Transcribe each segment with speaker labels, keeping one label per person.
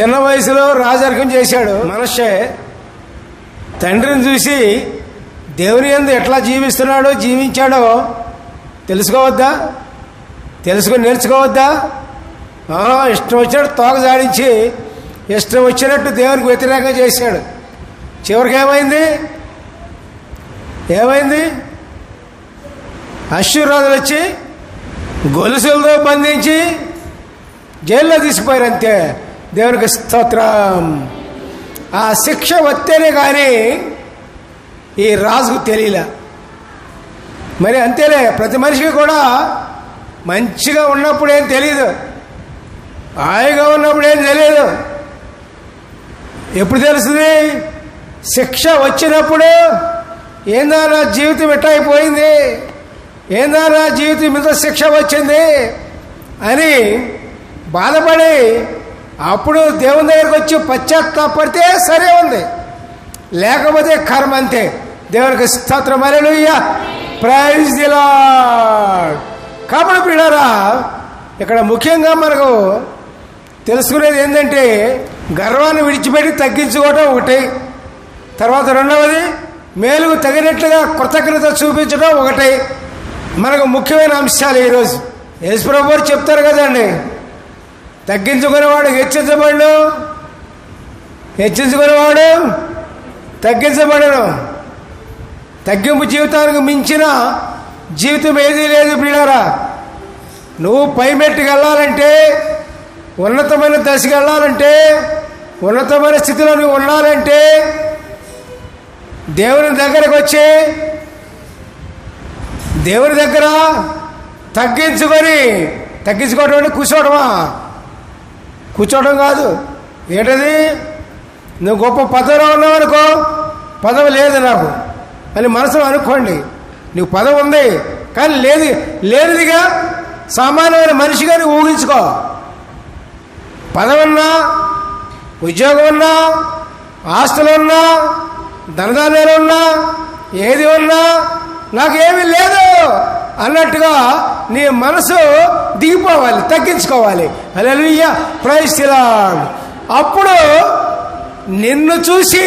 Speaker 1: చిన్న వయసులో రాజరికం చేశాడు. మనషే తండ్రిని చూసి దేవుని ఎందు ఎట్లా జీవిస్తున్నాడో జీవించాడో తెలుసుకోవద్దా? తెలుసుకుని నేర్చుకోవద్దా? ఇష్టం వచ్చినట్టు తోక జాడించి ఇష్టం వచ్చినట్టు దేవునికి వ్యతిరేకంగా చేశాడు. చివరికి ఏమైంది? ఏమైంది? అశ్వరాజులు వచ్చి గొలుసులతో బంధించి జైల్లో తీసుకుపోయారు అంతే దేవునికి స్తోత్రం. ఆ శిక్ష వస్తేనే కానీ ఈ రాజుకు తెలియలే. మరి అంతేలే ప్రతి మనిషికి కూడా మంచిగా ఉన్నప్పుడేం తెలియదు హాయిగా ఉన్నప్పుడేం తెలియదు ఎప్పుడు తెలుస్తుంది? శిక్ష వచ్చినప్పుడు ఏందా నా జీవితం ఎట్లా ఏందా నా జీవితం మీద శిక్ష వచ్చింది? అని బాధపడి అప్పుడు దేవుని దగ్గరికి వచ్చి పశ్చాత్తాపడితే సరే ఉంది. లేకపోతే కర్మ అంతే. దేవునికి స్తోత్రం. అలెలుయ్య ప్రైజ్ దిలా కాబట్టి పిల్లరా ఇక్కడ ముఖ్యంగా మనకు తెలుసుకునేది ఏంటంటే గర్వాన్ని విడిచిపెట్టి తగ్గించుకోవటం ఒకటి. తర్వాత రెండవది మేలుకు తగినట్లుగా కృతజ్ఞత చూపించడం ఒకటి. మనకు ముఖ్యమైన అంశాలు ఈరోజు యేసుప్రభు చెప్తారు కదండి తగ్గించుకునేవాడు హెచ్చించబడు హెచ్చించుకునేవాడు తగ్గించబడను తగ్గింపు జీవితానికి మించిన జీవితం ఏదీ లేదు పిల్లరా నువ్వు పై మెట్టుకు వెళ్ళాలంటే ఉన్నతమైన దశకి వెళ్ళాలంటే ఉన్నతమైన స్థితిలో నువ్వు ఉండాలంటే దేవుని దగ్గరకు వచ్చి దేవుని దగ్గర తగ్గించుకొని తగ్గించుకోవడం అంటే కూర్చోవడమా కూర్చోవడం కాదు. ఏంటది? నువ్వు గొప్ప పదవిలో ఉన్నావనుకో పదవి లేదు నాకు. అని మనసులో అనుకోండి నీకు పదవి ఉంది కానీ లేదు లేనిదిగా సామాన్యమైన మనిషిగా నువ్వు ఊహించుకో. పదవున్నా ఉన్నా ఉద్యోగం ఉన్నా ఆస్తులు ఉన్నా ధనధాన్యాలు ఉన్నా ఏది ఉన్నా నాకు ఏమీ లేదు. అన్నట్టుగా నీ మనసు దిగిపోవాలి తగ్గించుకోవాలి. అలెలుయ్య ప్రైస్లాడ్ అప్పుడు నిన్ను చూసి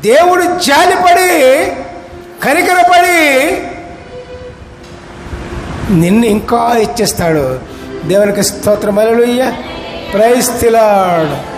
Speaker 1: దేవుడు జాలిపడి కనికరపడి నిన్ను ఇంకా ఇచ్చేస్తాడు. దేవునికి స్తోత్రం. అలెలుయ్య ప్రైస్తిలాడు